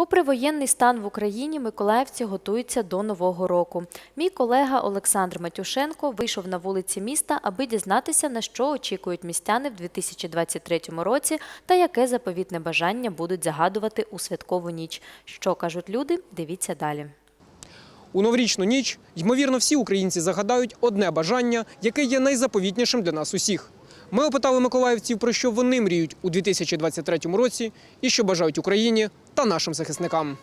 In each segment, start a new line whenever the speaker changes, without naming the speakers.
Попри воєнний стан в Україні, миколаївці готуються до нового року. Мій колега Олександр Матюшенко вийшов на вулиці міста, аби дізнатися, на що очікують містяни в 2023 році та яке заповітне бажання будуть загадувати у святкову ніч. Що кажуть люди? Дивіться далі.
У новорічну ніч, ймовірно, всі українці загадають одне бажання, яке є найзаповітнішим для нас усіх. Ми опитали миколаївців, про що вони мріють у 2023 році і що бажають Україні та нашим захисникам.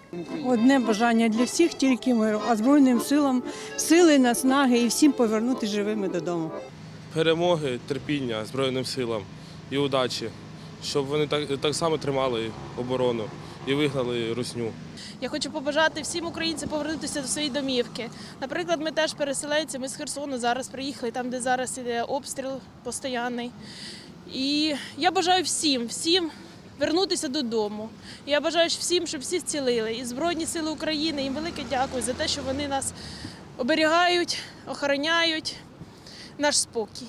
Одне бажання для всіх тільки миру, а Збройним силам сили, наснаги і всім повернути живими додому.
перемоги, терпіння Збройним силам і удачі, щоб вони так, так само тримали оборону і вигнали русню.
Я хочу побажати всім українцям повернутися до своєї домівки. Наприклад, ми теж переселенці, ми з Херсону зараз приїхали, там, де зараз іде обстріл постійний. І я бажаю всім, всім вернутися додому. Я бажаю всім, щоб всі зцілили. І Збройні Сили України, їм велике дякую за те, що вони нас оберігають, охороняють наш спокій.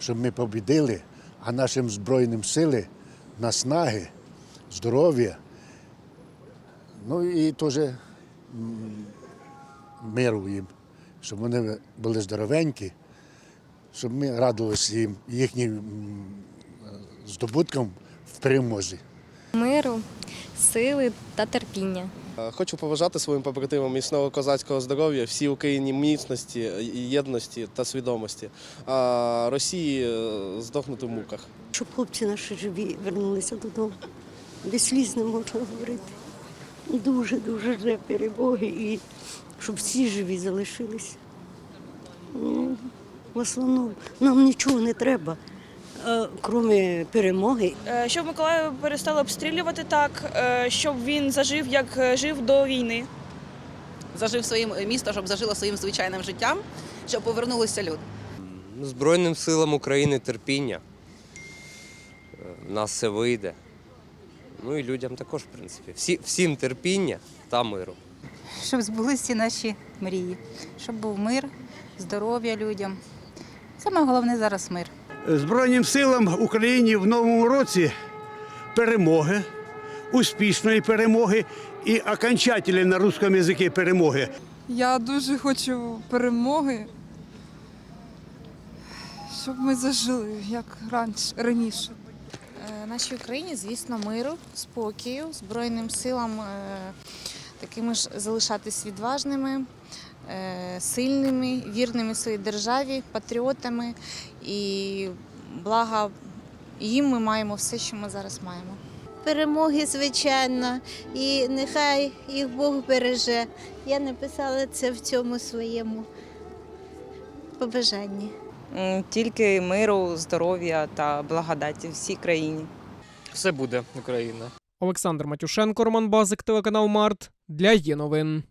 щоб ми побідили, а нашим Збройним сили, наснаги, здоров'я, ну і теж миру їм, щоб вони були здоровенькі, щоб ми радилися їм їхнім здобуткам в перемозі.
миру, сили та терпіння.
Е, Хочу побажати своїм побратимам міцного козацького здоров'я, всій Україні міцності, єдності та свідомості, а Росії е, здохнути в муках.
Щоб хлопці наші живі вернулися додому. Без сліз не можна говорити. Дуже, дуже вже перемоги і щоб всі живі залишилися. Ну, В основному нам нічого не треба, крім перемоги
Е, Щоб Миколаїв перестали обстрілювати так, е, щоб він зажив, як е, жив до війни.
зажив своїм місто, щоб зажило своїм звичайним життям, щоб повернулися люди.
Збройним силам України терпіння. Е, В нас все вийде. Ну і людям також, в принципі. Всі, всім терпіння та миру.
Щоб збулися наші мрії, щоб був мир, здоров'я людям. Саме головне зараз мир.
Збройним силам України в новому році перемоги, успішної перемоги і окончательної на русском язикі перемоги.
Я дуже хочу перемоги, щоб ми зажили як раніше, раніше.
Нашій Україні, звісно, миру, спокою, Збройним силам е, такими ж залишатись відважними, сильними, вірними своїй державі, патріотами. І благо їм ми маємо все, що ми зараз маємо.
перемоги, звичайно, і нехай їх Бог береже. Я написала це в цьому своєму побажанні.
Тільки миру, здоров'я та благодаті всій країні.
Все буде Україна. Олександр Матюшенко, Роман Базик, телеканал Март для є новин.